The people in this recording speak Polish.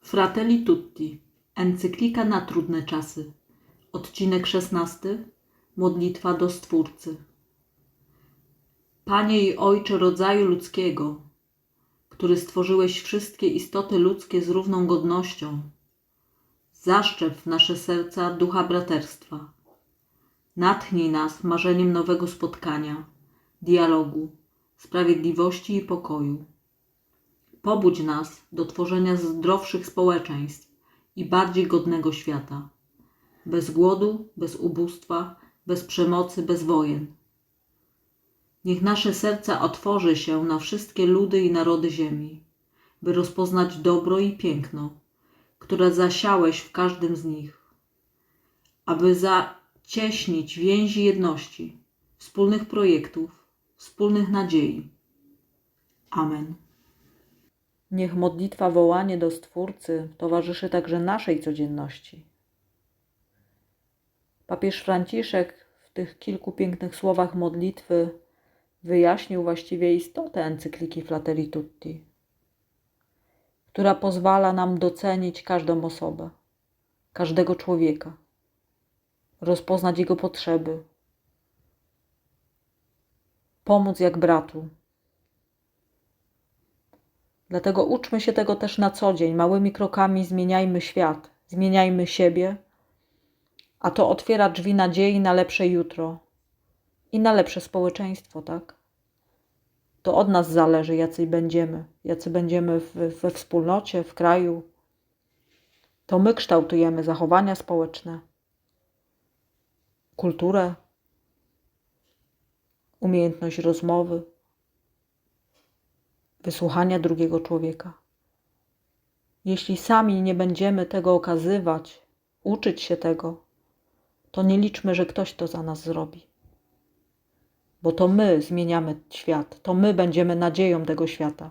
Fratelli Tutti. Encyklika na trudne czasy. Odcinek 16. Modlitwa do Stwórcy. Panie i Ojcze rodzaju ludzkiego, który stworzyłeś wszystkie istoty ludzkie z równą godnością, zaszczep w nasze serca ducha braterstwa. Natchnij nas marzeniem nowego spotkania, dialogu sprawiedliwości i pokoju. Pobudź nas do tworzenia zdrowszych społeczeństw i bardziej godnego świata. Bez głodu, bez ubóstwa, bez przemocy, bez wojen. Niech nasze serca otworzy się na wszystkie ludy i narody ziemi, by rozpoznać dobro i piękno, które zasiałeś w każdym z nich, aby zacieśnić więzi jedności, wspólnych projektów, wspólnych nadziei. Amen. Niech modlitwa wołanie do Stwórcy towarzyszy także naszej codzienności. Papież Franciszek w tych kilku pięknych słowach modlitwy wyjaśnił właściwie istotę encykliki Fratelli Tutti, która pozwala nam docenić każdą osobę, każdego człowieka, rozpoznać jego potrzeby, pomóc jak bratu. Dlatego uczmy się tego też na co dzień. Małymi krokami zmieniajmy świat, zmieniajmy siebie, a to otwiera drzwi nadziei na lepsze jutro i na lepsze społeczeństwo, tak? To od nas zależy, jacy będziemy, jacy będziemy we wspólnocie, w kraju. To my kształtujemy zachowania społeczne, kulturę, umiejętność rozmowy wysłuchania drugiego człowieka. Jeśli sami nie będziemy tego okazywać, uczyć się tego, to nie liczmy, że ktoś to za nas zrobi. Bo to my zmieniamy świat, to my będziemy nadzieją tego świata.